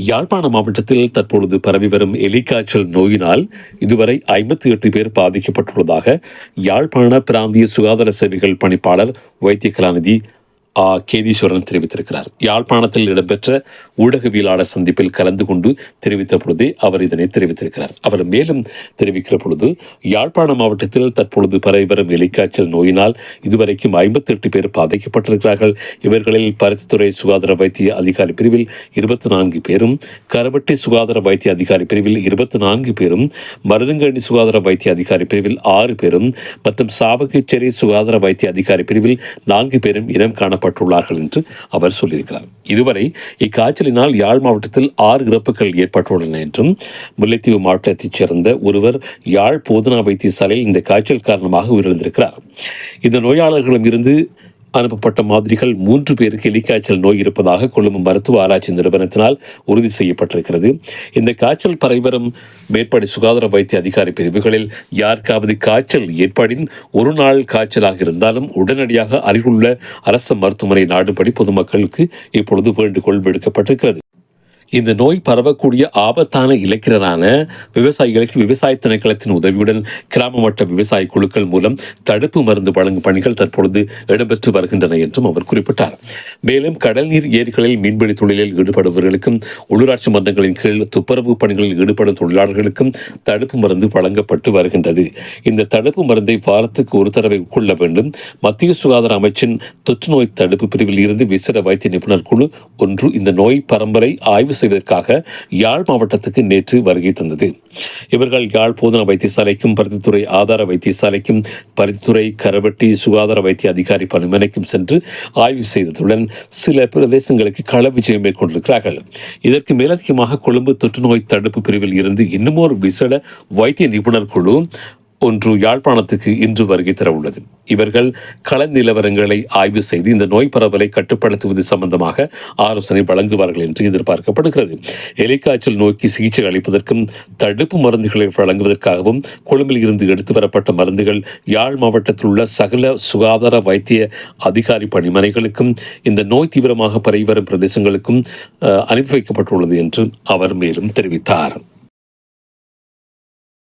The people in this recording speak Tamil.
யாழ்ப்பாண மாவட்டத்தில் தற்பொழுது பரவி வரும் எலிக்காய்ச்சல் நோயினால் இதுவரை ஐம்பத்தி எட்டு பேர் பாதிக்கப்பட்டுள்ளதாக யாழ்ப்பாண பிராந்திய சுகாதார சேவைகள் பணிப்பாளர் வைத்திய கலாநிதி கேதீஸ்வரன் தெரிவித்திருக்கிறார். யாழ்ப்பாணத்தில் இடம்பெற்ற ஊடகவியலாளர் சந்திப்பில் கலந்து கொண்டு தெரிவித்த பொழுதே அவர் இதனை தெரிவித்திருக்கிறார். அவர் மேலும் தெரிவிக்கிற பொழுது யாழ்ப்பாண மாவட்டத்தில் தற்பொழுது பரவி வரும் எலிக்காய்ச்சல் நோயினால் இதுவரைக்கும் ஐம்பத்தி எட்டு பேர் பாதிக்கப்பட்டிருக்கிறார்கள். இவர்களில் பருத்தித்துறை சுகாதார வைத்திய அதிகாரி பிரிவில் இருபத்தி நான்கு பேரும் கரவட்டி சுகாதார வைத்திய அதிகாரி பிரிவில் இருபத்தி நான்கு பேரும் மருதங்கணி சுகாதார வைத்திய அதிகாரி பிரிவில் ஆறு பேரும் மற்றும் சாவகச்சேரி சுகாதார வைத்திய அதிகாரி பிரிவில் நான்கு பேரும் இனம் காணப்பட்டுள்ளார்கள் என்று அவர் சொல்லியிருக்கிறார். இதுவரை இக்காய்ச்சலினால் யாழ் மாவட்டத்தில் ஆறு இறப்புகள் ஏற்பட்டுள்ளன என்றும் முல்லைத்தீவு மாவட்டத்தைச் சேர்ந்த ஒருவர் யாழ் போதனா வைத்தியசாலையில் இந்த காய்ச்சல் காரணமாக உயிரிழந்திருக்கிறார். இந்த நோயாளர்களிடம் இருந்து அனுப்பப்பட்ட மாதிரிகள் மூன்று பேருக்கு எலிக்காய்ச்சல் நோய் இருப்பதாக கொழும்பு மருத்துவ ஆராய்ச்சி நிறுவனத்தினால் உறுதி செய்யப்பட்டிருக்கிறது. இந்த காய்ச்சல் பரவிவரும் மேற்படி சுகாதார வைத்திய அதிகாரி பிரிவுகளில் யாருக்காவது காய்ச்சல் ஏற்பாடின் ஒரு நாள் காய்ச்சலாக இருந்தாலும் உடனடியாக அருகிலுள்ள அரசு மருத்துவமனை நாடுபடி பொதுமக்களுக்கு இப்பொழுது வேண்டுகோள் விடுக்கப்பட்டிருக்கிறது. இந்த நோய் பரவக்கூடிய ஆபத்தான இலக்கினரான விவசாயிகளுக்கு விவசாய திணைக்களத்தின் உதவியுடன் கிராம மட்ட விவசாய குழுக்கள் மூலம் தடுப்பு மருந்து வழங்கும் பணிகள் தற்பொழுது இடம்பெற்று வருகின்றன என்றும் அவர் குறிப்பிட்டார். மேலும் கடல் நீர் ஏரிகளில் மீன்பிடி தொழிலில் ஈடுபடுபவர்களுக்கும் உள்ளூராட்சி மன்றங்களின் கீழ் துப்புரவு பணிகளில் ஈடுபடும் தொழிலாளர்களுக்கும் தடுப்பு மருந்து வழங்கப்பட்டு வருகின்றது. இந்த தடுப்பு மருந்தை வாரத்துக்கு ஒரு தடவை உட்கொள்ள வேண்டும். மத்திய சுகாதார அமைச்சின் தொற்றுநோய் தடுப்பு பிரிவில் இருந்து விசேட வைத்திய நிபுணர் குழு ஒன்று இந்த நோய் பரம்பரை ஆய்வு செய்வதற்காக யாழ் மாவட்டத்துக்கு நேற்று வருகை தந்தது. இவர்கள் யாழ் போதனா வைத்தியசாலைக்கும் பருத்தித்துறை ஆதார வைத்தியசாலைக்கும் பருத்தித்துறை கரவட்டி சுகாதார வைத்திய அதிகாரி பணிமனைக்கும் சென்று ஆய்வு செய்ததுடன் சில பிரதேசங்களுக்கு கள விஜயம் மேற்கொண்டிருக்கிறார்கள். இதற்கு மேலதிகமாக கொழும்பு தொற்றுநோய் தடுப்பு பிரிவில் இருந்து இன்னுமொரு விசேட வைத்திய நிபுணர் குழு ஒன்று யாழ்ப்பாணத்துக்கு இன்று வருகை தர உள்ளது இவர்கள் கள நிலவரங்களை ஆய்வு செய்து இந்த நோய் பரவலை கட்டுப்படுத்துவது சம்பந்தமாக ஆலோசனை வழங்குவார்கள் என்று எதிர்பார்க்கப்படுகிறது. எலிக்காய்ச்சல் நோக்கி சிகிச்சை அளிப்பதற்கும் தடுப்பு மருந்துகளை வழங்குவதற்காகவும் கொழும்பில் இருந்து எடுத்து வரப்பட்ட மருந்துகள் யாழ் மாவட்டத்தில் உள்ள சகல சுகாதார வைத்திய அதிகாரி பணிமனைகளுக்கும் இந்த நோய் தீவிரமாக பரவி வரும் பிரதேசங்களுக்கும் அனுப்பி வைக்கப்பட்டுள்ளது என்று அவர் மேலும் தெரிவித்தார்.